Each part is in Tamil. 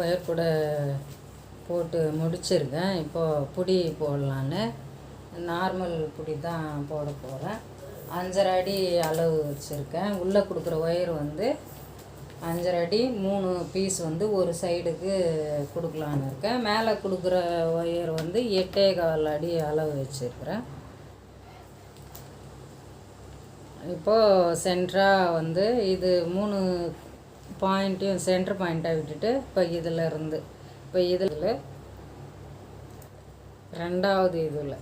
ஒயர் கூட போட்டு முடிச்சிருக்கேன். இப்போது புடி போடலான்னு. நார்மல் புடி தான் போட போகிறேன் அஞ்சரை அடி அளவு வச்சுருக்கேன். உள்ளே கொடுக்குற ஒயர் வந்து அஞ்சரை அடி மூணு பீஸ் வந்து ஒரு சைடுக்கு கொடுக்கலான்னு இருக்கேன். மேலே கொடுக்குற ஒயர் வந்து எட்டே கால் அடி அளவு வச்சுருக்கிறேன். இப்போது சென்ட்ராக வந்து இது மூணு பாயிண்ட்டையும் சென்டர் பாயிண்ட்டாக விட்டுட்டு இப்போ இதில் இருந்து. இப்போ இதில் ரெண்டாவது இதில்.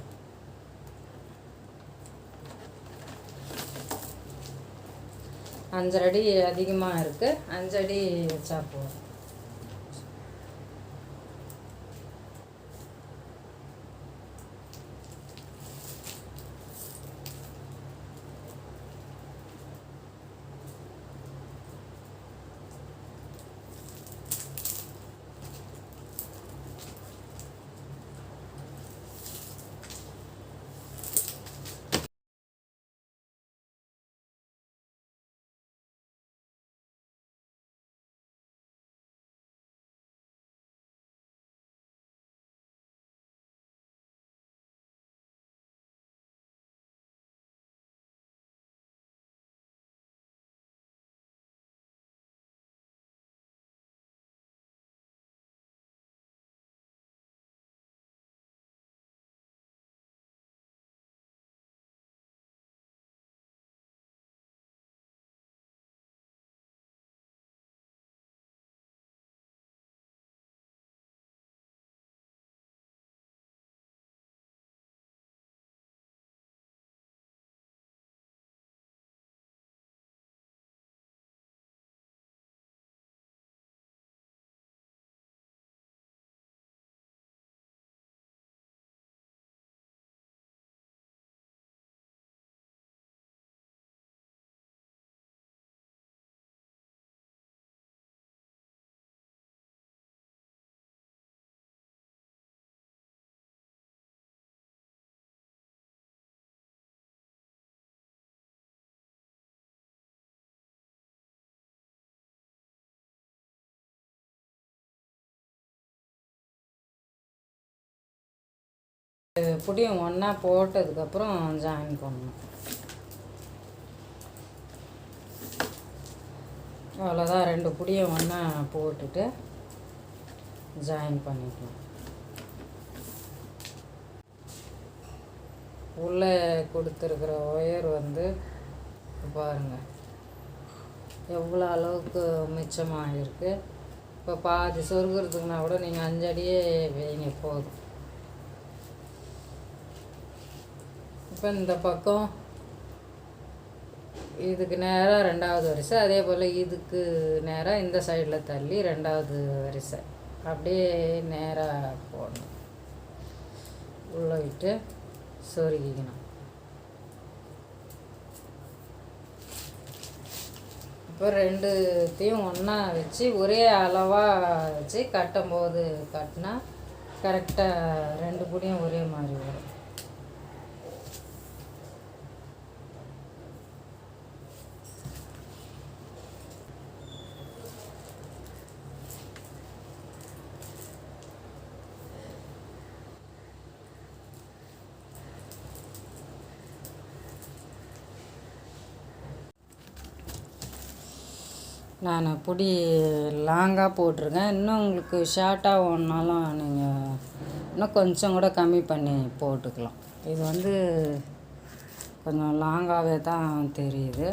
அஞ்சடி அதிகமாக இருக்குது அஞ்சடி வச்சா போதும். புடியும் ஒன்றா போட்டதுக்கப்புறம் ஜாயின் பண்ணணும். அவ்வளோதான் ரெண்டு புடியும் ஒன்றா போட்டுட்டு ஜாயின் பண்ணிக்கலாம். உள்ளே கொடுத்துருக்குற ஒயர் வந்து பாருங்க எவ்வளோ அளவுக்கு மிச்சமாக இருக்குது இப்போ பாதி சொருகிறதுக்குனா கூட நீங்கள் அஞ்சடியே வைங்க போதும். இப்போ இந்த பக்கம் இதுக்கு நேராக ரெண்டாவது வரிசை அதே போல் இதுக்கு நேராக இந்த சைடில் தள்ளி ரெண்டாவது வரிசை. அப்படியே நேராக போடணும். உள்ளே விட்டு சொருகிக்கணும் இப்போ ரெண்டுத்தையும் ஒன்றா வச்சு ஒரே அளவாக வச்சு கட்டும்போது கட்டினா கரெக்டாக ரெண்டு கூடையும் ஒரே மாதிரி வரும். நான் பொடி லாங்காக போட்டிருக்கேன். இன்னும் உங்களுக்கு ஷார்ட்டாக ஒன்றாலும் நீங்கள் இன்னும் கொஞ்சம் கூட கம்மி பண்ணி போட்டுக்கலாம். இது வந்து கொஞ்சம் லாங்காகவே தான் தெரியுது.